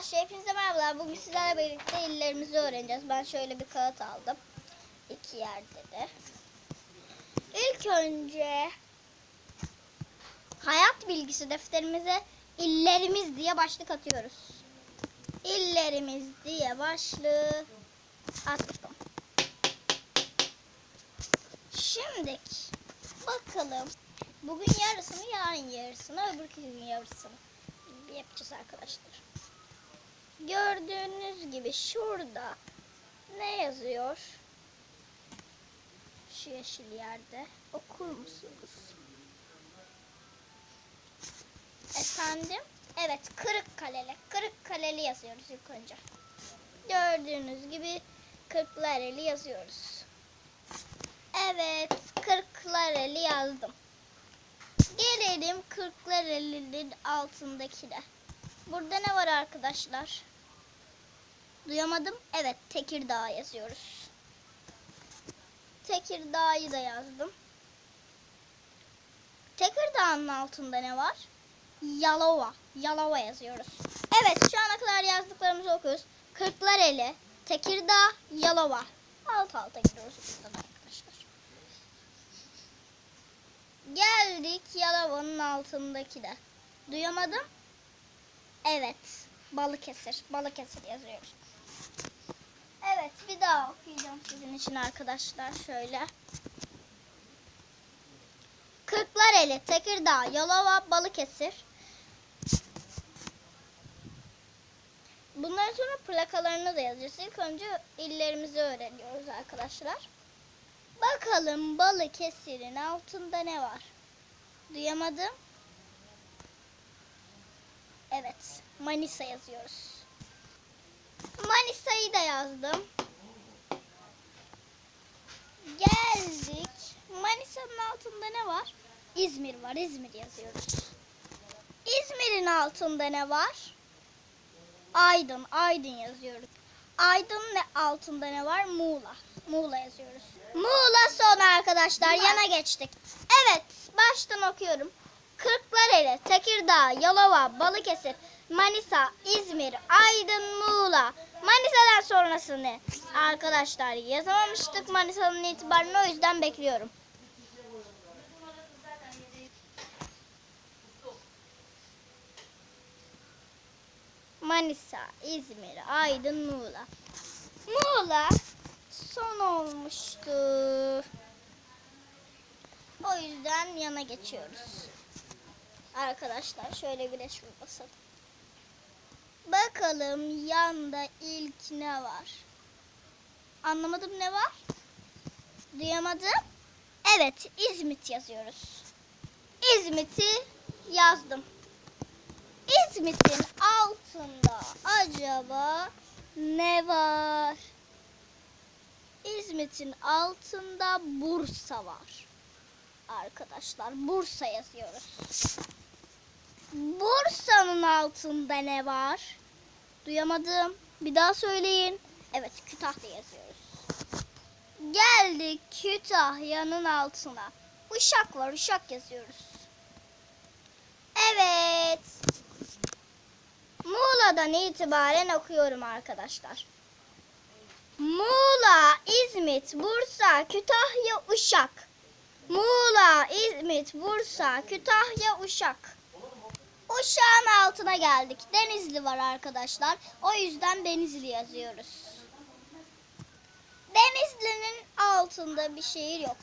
Arkadaşlar hepinize merhabalar. Bugün sizlerle birlikte illerimizi öğreneceğiz. Ben şöyle bir kağıt aldım. İki yerde de. İlk önce hayat bilgisi defterimize illerimiz diye başlık atıyoruz. İllerimiz diye başlık attım. Şimdi bakalım bugün yarısını yarın yarısını öbürkü gün yarısını yapacağız arkadaşlar. Gördüğünüz gibi şurada ne yazıyor? Şu yeşil yerde okur musunuz? Efendim? Evet Kırıkkaleli. Kırıkkaleli yazıyoruz ilk önce. Gördüğünüz gibi Kırklareli yazıyoruz. Evet Kırklareli yazdım. Gelelim Kırklareli'nin altındakine. Burada ne var arkadaşlar? Duyamadım. Evet Tekirdağ yazıyoruz. Tekirdağ'ı da yazdım. Tekirdağ'ın altında ne var? Yalova. Yalova yazıyoruz. Evet şu ana kadar yazdıklarımızı okuyoruz. Kırklareli, Tekirdağ, Yalova. Alt alta gidiyoruz buradan arkadaşlar. Geldik Yalova'nın altındaki de. Duyamadım. Evet. Balıkesir. Balıkesir yazıyoruz. Evet bir daha okuyacağım sizin için arkadaşlar. Şöyle. Kırklareli, Tekirdağ, Yalova, Balıkesir. Bundan sonra plakalarını da yazacağız. İlk önce illerimizi öğreniyoruz arkadaşlar. Bakalım Balıkesir'in altında ne var? Duyamadım. Evet, Manisa yazıyoruz. Manisa'yı da yazdım. Geldik. Manisa'nın altında ne var? İzmir var. İzmir yazıyoruz. İzmir'in altında ne var? Aydın. Aydın yazıyoruz. Aydın ne altında ne var? Muğla. Muğla yazıyoruz. Muğla son arkadaşlar. Yana geçtik. Evet. Baştan okuyorum. Kırklareli, Tekirdağ, Yalova, Balıkesir, Manisa, İzmir, Aydın, Muğla. Manisa'dan sonrasını arkadaşlar yazamamıştık Manisa'nın itibarını o yüzden bekliyorum. Manisa, İzmir, Aydın, Muğla. Muğla son olmuştu. O yüzden yana geçiyoruz. Arkadaşlar şöyle resmi basalım. Bakalım yanda ilk ne var? Anlamadım ne var? Duyamadım. Evet İzmit yazıyoruz. İzmit'i yazdım. İzmit'in altında acaba ne var? İzmit'in altında Bursa var. Arkadaşlar Bursa yazıyoruz. Bursa'nın altında ne var? Duyamadım. Bir daha söyleyin. Evet Kütahya yazıyoruz. Geldik Kütahya'nın altına. Uşak var. Uşak yazıyoruz. Evet. Muğla'dan itibaren okuyorum arkadaşlar. Muğla, İzmit, Bursa, Kütahya, Uşak. Muğla, İzmit, Bursa, Kütahya, Uşak. Uşağın altına geldik. Denizli var arkadaşlar. O yüzden Denizli yazıyoruz. Denizli'nin altında bir şehir yok.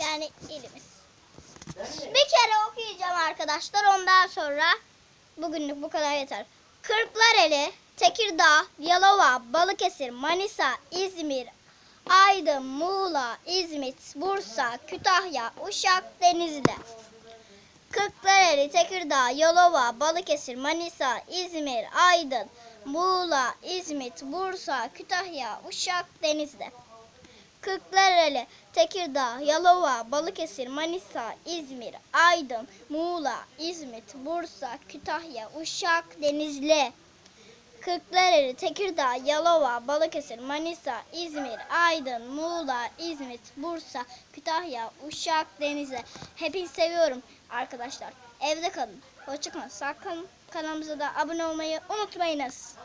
Yani ilimiz. Bir kere okuyacağım arkadaşlar. Ondan sonra bugünlük bu kadar yeter. Kırklareli, Tekirdağ, Yalova, Balıkesir, Manisa, İzmir, Aydın, Muğla, İzmit, Bursa, Kütahya, Uşak, Denizli. Kırklareli, Tekirdağ, Yalova, Balıkesir, Manisa, İzmir, Aydın, Muğla, İzmit, Bursa, Kütahya, Uşak, Denizli. Kırklareli, Tekirdağ, Yalova, Balıkesir, Manisa, İzmir, Aydın, Muğla, İzmit, Bursa, Kütahya, Uşak, Denizli. Kırklareli, Tekirdağ, Yalova, Balıkesir, Manisa, İzmir, Aydın, Muğla, İzmit, Bursa, Kütahya, Uşak, Denizli. Hepinizi seviyorum arkadaşlar. Evde kalın. Hoşçakalın. Sakın kanalımıza da abone olmayı unutmayınız.